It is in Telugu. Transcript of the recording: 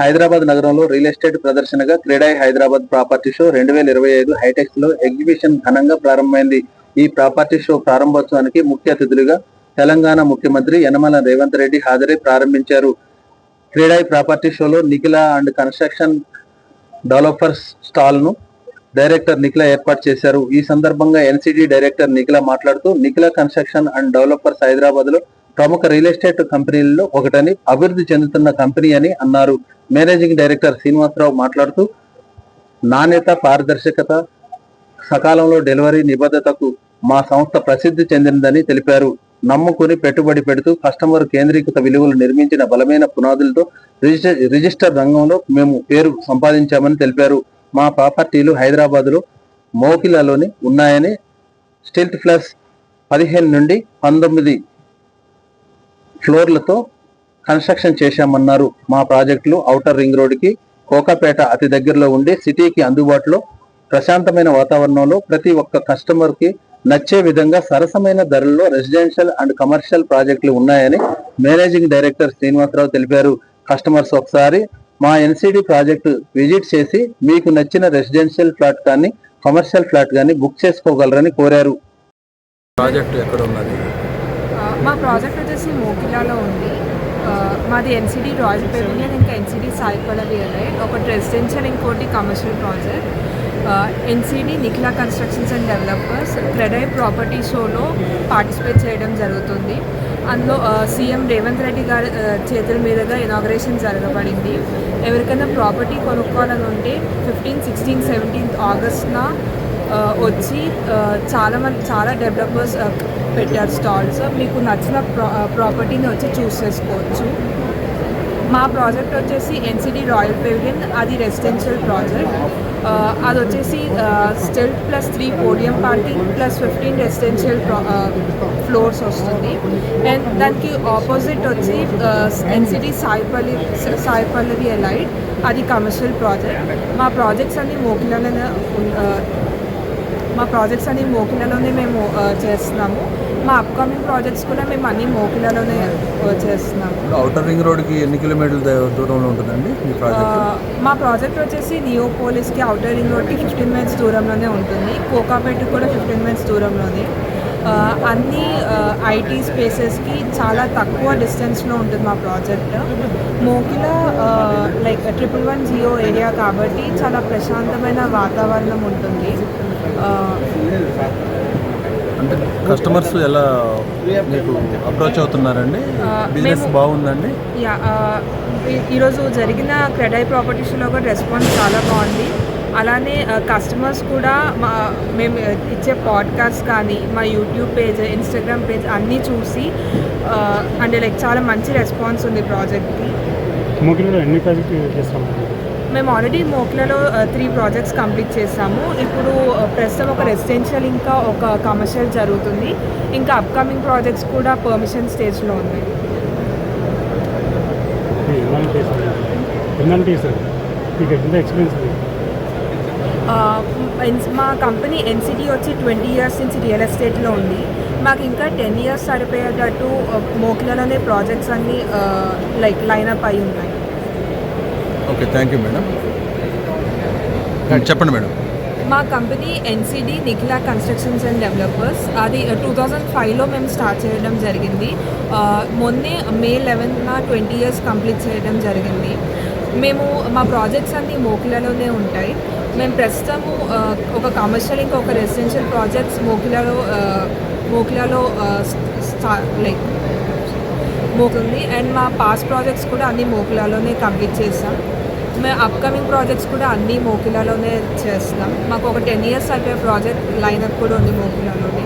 హైదరాబాద్ నగరంలో రియల్ ఎస్టేట్ ప్రదర్శనగా క్రీడాయి హైదరాబాద్ ప్రాపర్టీ షో రెండు వేల ఇరవై ఐదు హైటెక్స్లో ఎగ్జిబిషన్ ఘనంగా ప్రారంభమైంది. ఈ ప్రాపర్టీ షో ప్రారంభోత్సవానికి ముఖ్య అతిథులుగా తెలంగాణ ముఖ్యమంత్రి యనమల రేవంత్ రెడ్డి హాజరై ప్రారంభించారు. క్రీడాయి ప్రాపర్టీ షోలో నిఖిల అండ్ కన్స్ట్రక్షన్ డెవలపర్స్ స్టాల్ను డైరెక్టర్ నిఖిల ఏర్పాటు చేశారు. ఈ సందర్భంగా ఎన్సిడి డైరెక్టర్ నిఖిల మాట్లాడుతూ నిఖిల కన్స్ట్రక్షన్ అండ్ డెవలపర్స్ హైదరాబాద్లో ప్రముఖ రియల్ ఎస్టేట్ కంపెనీలలో ఒకటని అభివృద్ధి చెందుతున్న కంపెనీ అని అన్నారు. మేనేజింగ్ డైరెక్టర్ శ్రీనివాసరావు మాట్లాడుతూ నాణ్యత పారదర్శకత సకాలంలో డెలివరీ నిబద్ధతకు మా సంస్థ ప్రసిద్ధి చెందినదని తెలిపారు. నమ్ముకుని పెట్టుబడి పెడుతూ కస్టమర్ కేంద్రీకృత విలువలు నిర్మించిన బలమైన పునాదులతో రిజిస్టర్ రిజిస్టర్ రంగంలో మేము పేరు సంపాదించామని తెలిపారు. మా ప్రాపర్టీలు హైదరాబాదులో మోకిలాలోని ఉన్నాయని స్టిల్ట్ ప్లస్ పదిహేను నుండి పంతొమ్మిది ఫ్లోర్లతో కన్స్ట్రక్షన్ చేశామన్నారు. మా ప్రాజెక్టులు ఔటర్ రింగ్ రోడ్డుకి కోకాపేట అతి దగ్గరలో ఉండి సిటీకి అందుబాటులో ప్రశాంతమైన వాతావరణంలో ప్రతి ఒక్క కస్టమర్కి నచ్చే విధంగా సరసమైన ధరల్లో రెసిడెన్షియల్ అండ్ కమర్షియల్ ప్రాజెక్టులు ఉన్నాయని మేనేజింగ్ డైరెక్టర్ శ్రీనివాసరావు తెలిపారు. కస్టమర్స్ ఒకసారి మా ఎన్సిడి ప్రాజెక్టు విజిట్ చేసి మీకు నచ్చిన రెసిడెన్షియల్ ఫ్లాట్ కానీ కమర్షియల్ ఫ్లాట్ కానీ బుక్ చేసుకోగలరని కోరారు. ప్రాజెక్ట్ ఎక్కడ ఉన్నది? మా ప్రాజెక్ట్ వచ్చేసి మోకిలాలో ఉంది. మాది ఎన్సిడి రాయల్ పెవిలియన్ ఇంకా ఎన్సిడి సాయి పల్లవి రైట్ ఒకటి రెసిడెన్షియల్ ఇంకోటి commercial project. NCD Nikhila constructions and developers CREDAI property షోలో పార్టిసిపేట్ చేయడం జరుగుతుంది. అందులో సీఎం రేవంత్ రెడ్డి గారి చేతుల మీదుగా ఇనాగ్రేషన్ జరగబడింది. ఎవరికైనా ప్రాపర్టీ కొనుక్కోవాలని ఉంటే ఫిఫ్టీన్ సిక్స్టీన్ సెవెంటీన్త్ ఆగస్ట్న వచ్చి చాలా మంది చాలా డెవలపర్స్ పెట్టారు స్టాల్స్ మీకు నచ్చిన ప్రా ప్రాపర్టీని వచ్చి చూస్ చేసుకోవచ్చు. మా ప్రాజెక్ట్ వచ్చేసి ఎన్సిడి రాయల్ పెవిలియన్ అది రెసిడెన్షియల్ ప్రాజెక్ట్ అది వచ్చేసి still plus three podium parking plus fifteen residential floors వస్తుంది. అండ్ దానికి ఆపోజిట్ వచ్చి ఎన్సిడి సాయిపల్లి సాయిపల్లవి ఎలైట్ అది కమర్షియల్ ప్రాజెక్ట్ మా ప్రాజెక్ట్స్ అన్ని మోకిలోనే మా ప్రాజెక్ట్స్ అన్ని మోకిలలోనే మేము చేస్తున్నాము. మా అప్కమింగ్ ప్రాజెక్ట్స్ కూడా మేము అన్ని మోకిలలోనే చేస్తున్నాము. అవుటర్ రింగ్ రోడ్కి ఎన్ని కిలోమీటర్ల దూరంలో ఉంటుందండి మీ ప్రాజెక్ట్? మా ప్రాజెక్ట్ వచ్చేసి నియోపోలిస్కి అవుటర్ రింగ్ రోడ్కి ఫిఫ్టీన్ మినిట్స్ దూరంలోనే ఉంటుంది. కోకాపేట కూడా ఫిఫ్టీన్ మినిట్స్ దూరంలోనే. అన్ని ఐటీ స్పేసెస్కి చాలా తక్కువ డిస్టెన్స్లో ఉంటుంది మా project. Mokila like triple one GO area కాబట్టి చాలా ప్రశాంతమైన వాతావరణం ఉంటుంది. అంటే కస్టమర్స్ ఎలా మీకు అప్రోచ్ అవుతున్నారండి? బిజినెస్ బాగుందండి? యా ఈరోజు జరిగిన క్రెడై ప్రాపర్టీస్లో కూడా రెస్పాన్స్ చాలా బాగుంది. అలానే కస్టమర్స్ కూడా మా మేము ఇచ్చే పాడ్కాస్ట్ కానీ మా యూట్యూబ్ పేజ్ ఇన్స్టాగ్రామ్ పేజ్ అన్నీ చూసి అంటే లైక్ చాలా మంచి రెస్పాన్స్ ఉంది ప్రాజెక్ట్కి ఎన్ని ప్రాజెక్ట్ చేస్తాం మేము ఆల్రెడీ మోక్లలో త్రీ ప్రాజెక్ట్స్ కంప్లీట్ చేసాము. ఇప్పుడు ఆ, ప్రస్తుతం ఒక రెసిడెన్షియల్ ఇంకా ఒక కమర్షియల్ జరుగుతుంది. ఇంకా అప్కమింగ్ ప్రాజెక్ట్స్ కూడా పర్మిషన్ స్టేజ్లో ఉన్నాయి మా కంపెనీ ఎన్సిటీ వచ్చి ట్వంటీ ఇయర్స్ నుంచి రియల్ ఎస్టేట్లో ఉంది. మాకు ఇంకా టెన్ ఇయర్స్ సరిపోయేటట్టు ఆ, మోకిలలోనే ప్రాజెక్ట్స్ అన్నీ లైక్ లైనప్ అయి ఉన్నాయి. ఓకే థ్యాంక్ యూ మేడం చెప్పండి మేడం మా company NCD Nikhila constructions and developers. అది టూ థౌజండ్ ఫైవ్లో మేము స్టార్ట్ చేయడం జరిగింది. Uh, మొన్నే మే లెవెన్త్న ట్వంటీ ఇయర్స్ కంప్లీట్ చేయడం జరిగింది. మేము మా ప్రాజెక్ట్స్ అన్నీ మోకిలాలోనే ఉంటాయి. మేము ప్రస్తుతము uh, ఒక కమర్షియల్ ఇంకా ఒక రెసిడెన్షియల్ ప్రాజెక్ట్స్ మోకిలాలో ఆ, మోకిలాలో లైక్ మోకుంది అండ్ మా పాస్ ప్రాజెక్ట్స్ కూడా అన్ని మోకిలాలోనే కంప్లీట్ చేసాం మేము అప్కమింగ్ ప్రాజెక్ట్స్ కూడా అన్నీ మోకిలాలోనే చేస్తాం. మాకు ఒక టెన్ ఇయర్స్ అయిపోయే ప్రాజెక్ట్ లైనప్ కూడా ఉంది మోకిలాలోనే.